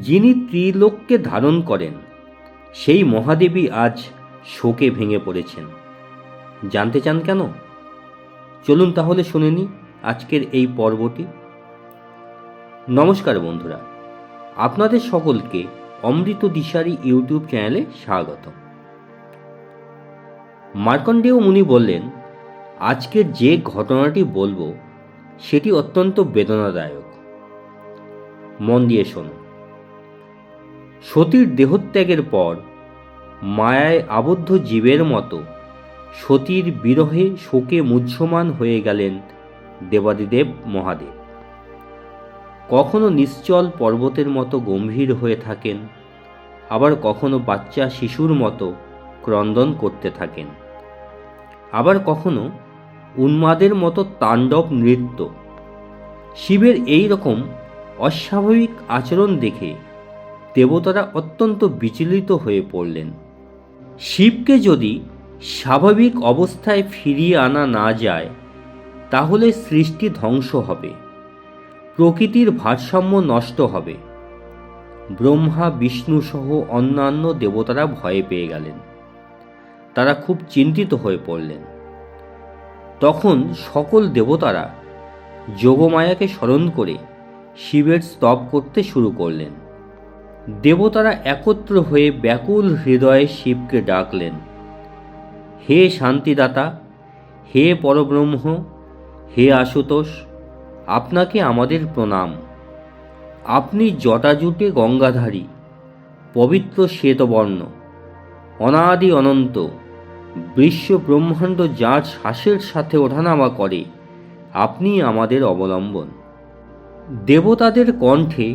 যিনি ত্রিলোককে ধারণ করেন, সেই মহাদেবী আজ শোকে ভেঙে পড়েছেন। জানতে চান কেন? চলুন তাহলে শুনে নি আজকের এই পর্বটি। নমস্কার বন্ধুরা, আপনাদের সকলকে অমৃত দিশারি ইউটিউব চ্যানেলে স্বাগত মার্কণ্ডেয় মুনি বললেন, আজকের যে ঘটনাটি বলব, সেটি অত্যন্ত বেদনাদায়ক। মন দিয়ে শোনো সতীর দেহত্যাগের পর মায়ায় আবদ্ধ জীবের মতো সতীর বিরহে শোকে মুহ্যমান হয়ে গেলেন দেবাদিদেব মহাদেব। কখনো নিশ্চল পর্বতের মতো গম্ভীর হয়ে থাকেন, আবার কখনো বাচ্চা শিশুর মতো ক্রন্দন করতে থাকেন। আবার কখনো উন্মাদের মতো তাণ্ডব নৃত্য। শিবের এই রকম অস্বাভাবিক আচরণ দেখে দেবতারা অত্যন্ত বিচলিত হয়ে পড়লেন। শিবকে যদি স্বাভাবিক অবস্থায় ফিরিয়ে আনা না যায়, তাহলে সৃষ্টি ধ্বংস হবে, প্রকৃতির ভারসাম্য নষ্ট হবে। ব্রহ্মা, বিষ্ণু সহ অন্যান্য দেবতারা ভয়ে পেয়ে গেলেন। তারা খুব চিন্তিত হয়ে পড়লেন। তখন সকল দেবতারা যোগমায়াকে স্মরণ করে শিবের স্তব করতে শুরু করলেন। দেবতারা একত্র হয়ে ব্যাকুল হৃদয়ে শিবকে ডাকলেন, হে শান্তিদাতা, হে পরব্রহ্ম, হে আশুতোষ, আপনাকে আমাদের প্রণাম। আপনি জটাজুটে গঙ্গাধারী, পবিত্র শ্বেতবর্ণ, অনাদি অনন্ত, বিশ্ব ব্রহ্মাণ্ড যার শ্বাসের সাথে ওঠানামা করে, আপনি আমাদের অবলম্বন। দেবতাদের কণ্ঠে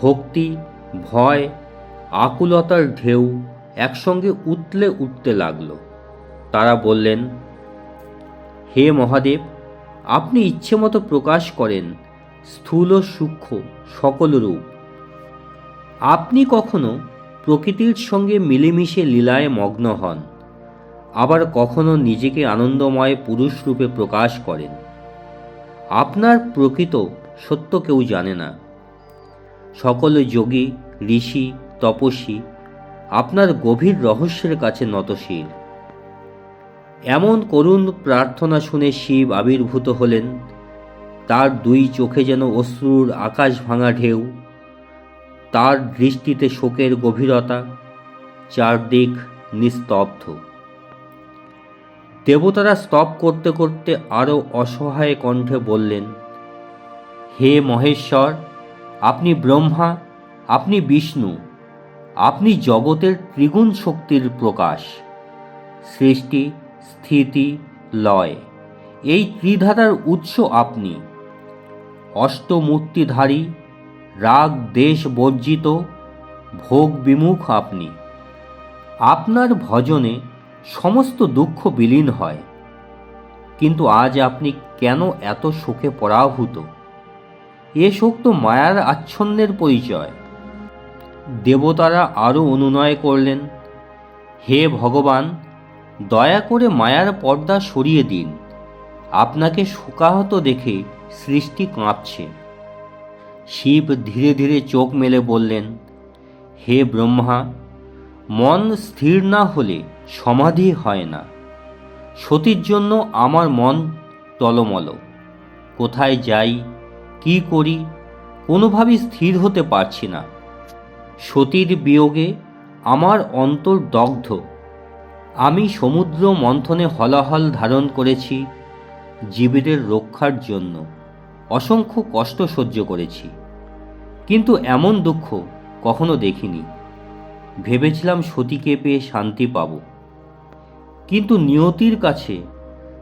ভক্তি ভয়, আকুলতার ঢেউ একসঙ্গে উতলে উঠতে লাগল। তারা বললেন, হে মহাদেব, আপনি ইচ্ছে মতো প্রকাশ করেন স্থূল সূক্ষ্ম সকল রূপ। আপনি কখনো প্রকৃতির সঙ্গে মিলেমিশে লীলায় মগ্ন হন, আবার কখনো নিজেকে আনন্দময় পুরুষ রূপে প্রকাশ করেন। আপনার প্রকৃত সত্য কেউ জানে না। সকল যোগী, ঋষি, তপস্বী, আপনার গভীর রহস্যের কাছে নতশীল। এমন করুণ প্রার্থনা শুনে শিব আবির্ভূত হলেন। তার দুই চোখে যেন অশ্রুর আকাশ ভাঙা ঢেউ, তার দৃষ্টিতে শোকের গভীরতা, চারদিক নিস্তব্ধ। দেবতারা স্তব করতে করতে আরও অসহায় কণ্ঠে বললেন, হে মহেশ্বর আপনি ব্রহ্মা, আপনি বিষ্ণু, আপনি জগতের ত্রিগুণ শক্তির প্রকাশ। সৃষ্টি, স্থিতি, লয়, এই ত্রিধারার উৎস আপনি। অষ্টমূর্তিধারী রাগ, দেশ বর্জিত, ভোগ বিমুখ আপনি। আপনার ভজনে সমস্ত দুঃখ বিলীন হয়। কিন্তু আজ আপনি কেন এত শোকে পরাভূত? এ শোক তো মায়ার আচ্ছন্নের পরিচয়। দেবতারা আরও অনুনয় করলেন, হে ভগবান, দয়া করে মায়ার পর্দা সরিয়ে দিন। আপনাকে শোকাহত দেখে সৃষ্টি কাঁপছে। শিব ধীরে ধীরে চোখ মেলে বললেন, হে ব্রহ্মা, মন স্থির না হলে সমাধি হয় না। সতীর জন্য আমার মন টলমল। কোথায় যাই কি করি? কোনোভাবেই স্থির হতে পারছি না। সতীর বিয়োগে আমার অন্তর দগ্ধ। আমি সমুদ্র মন্থনে হলাহল ধারণ করেছি জীবীদের রক্ষার জন্য। অসংখ্য কষ্ট সহ্য করেছি। কিন্তু এমন দুঃখ কখনো দেখিনি। ভেবেছিলাম সতীকে পেয়ে শান্তি পাব। কিন্তু নিয়তির কাছে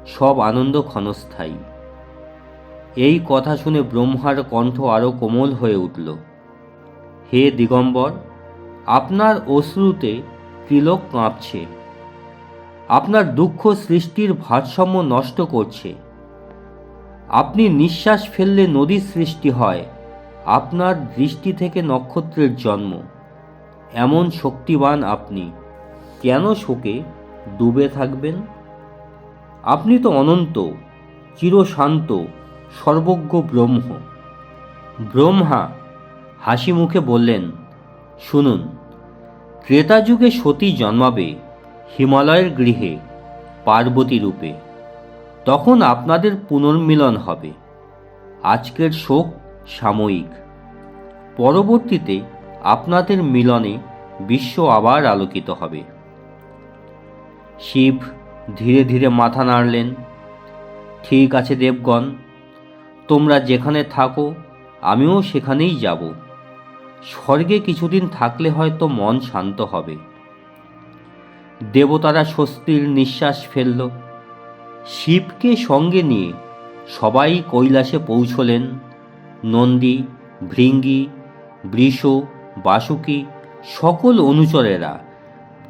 সব আনন্দ ক্ষণস্থায়ী। এই কথা শুনে ব্রহ্মার কণ্ঠ আরও কোমল হয়ে উঠল। হে দিগম্বর, আপনার অশ্রুতে তিলক কাঁপছে। আপনার দুঃখ সৃষ্টির ভারসাম্য নষ্ট করছে। আপনি নিঃশ্বাস ফেললে নদীর সৃষ্টি হয়। আপনার দৃষ্টি থেকে নক্ষত্রের জন্ম। এমন শক্তিবান আপনি। কেন শোকে ডুবে থাকবেন? আপনি তো অনন্ত, চিরশান্ত সর্বজ্ঞ ব্রহ্ম। ব্রহ্মা হাসি মুখে বললেন, শুনুন ত্রেতা যুগে সতী জন্মাবে হিমালয়ের গৃহে পার্বতী রূপে। তখন আপনাদের পুনর্মিলন হবে। আজকের শোক সাময়িক। পরবর্তীতে আপনাদের মিলনে বিশ্ব আবার আলোকিত হবে। শিব ধীরে ধীরে মাথা নাড়লেন, ঠিক আছে দেবগণ তোমরা যেখানে থাকো, আমিও সেখানেই যাব। স্বর্গে কিছুদিন থাকলে হয়তো মন শান্ত হবে। দেবতারা স্বস্তির নিঃশ্বাস ফেলল। শিবকে সঙ্গে নিয়ে সবাই কৈলাসে পৌঁছলেন। নন্দী, ভৃঙ্গি, বৃষ, বাসুকি, সকল অনুচরেরা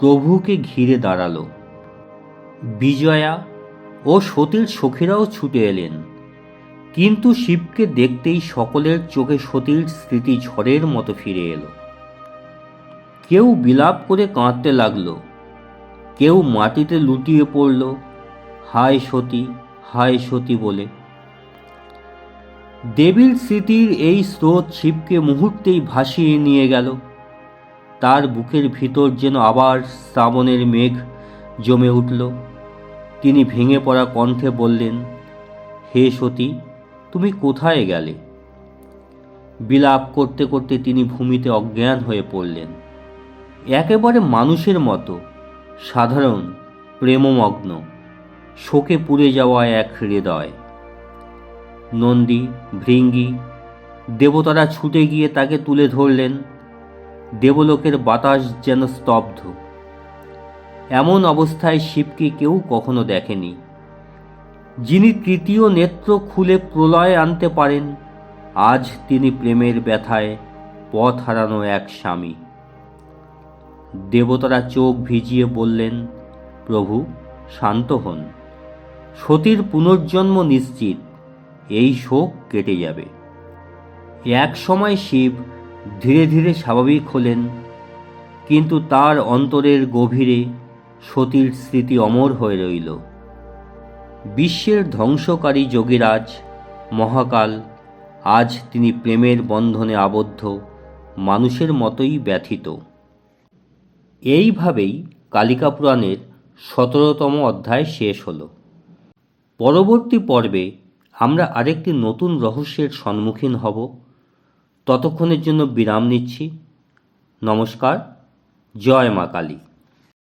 প্রভুকে ঘিরে দাঁড়াল। বিজয়া ও সতীর সখীরাও ছুটে এলেন। কিন্তু শিবকে দেখতেই সকলের চোখে সতীর স্মৃতি ঝড়ের মতো ফিরে এলো। কেউ বিলাপ করে কাঁদতে লাগল, কেউ মাটিতে লুটিয়ে পড়ল, হায় সতী হায় সতী বলে। দেবীর স্মৃতির এই স্রোত শিবকে মুহূর্তেই ভাসিয়ে নিয়ে গেল। তার বুকের ভিতর যেন আবার শ্রাবণের মেঘ জমে উঠল। তিনি ভেঙে পড়া কণ্ঠে বললেন, হে সতী তুমি কোথায় গেলে? বিলাপ করতে করতে তিনি ভূমিতে অজ্ঞান হয়ে পড়লেন। একেবারে মানুষের মতো, সাধারণ, প্রেমমগ্ন, শোকে পুড়ে যাওয়া এক হৃদয়। নন্দী, ভৃঙ্গি, দেবতারা ছুটে গিয়ে তাকে তুলে ধরলেন। দেবলোকের বাতাস যেন স্তব্ধ। এমন অবস্থায় শিবকে কেউ কখনো দেখেনি। যিনি তৃতীয় নেত্র খুলে প্রলয় আনতে পারেন, আজ তিনি প্রেমের ব্যথায় পথ হারানো এক স্বামী। দেবতারা চোখ ভিজিয়ে বললেন, প্রভু, শান্ত হন। সতীর পুনর্জন্ম নিশ্চিত, এই শোক কেটে যাবে এক সময় শিব ধীরে ধীরে স্বাভাবিক হলেন, কিন্তু তার অন্তরের গভীরে সতীর স্মৃতি অমর হয়ে রইল। বিশ্বের ধ্বংসকারী যোগীরাজ, মহাকাল, আজ তিনি প্রেমের বন্ধনে আবদ্ধ, মানুষের মতোই ব্যথিত। এইভাবেই কালিকা পুরাণের সতেরোতম অধ্যায় শেষ হল। পরবর্তী পর্বে আমরা আরেকটি নতুন রহস্যের সম্মুখীন হব। ততক্ষণের জন্য বিরাম নিচ্ছি। নমস্কার, জয় মা কালী।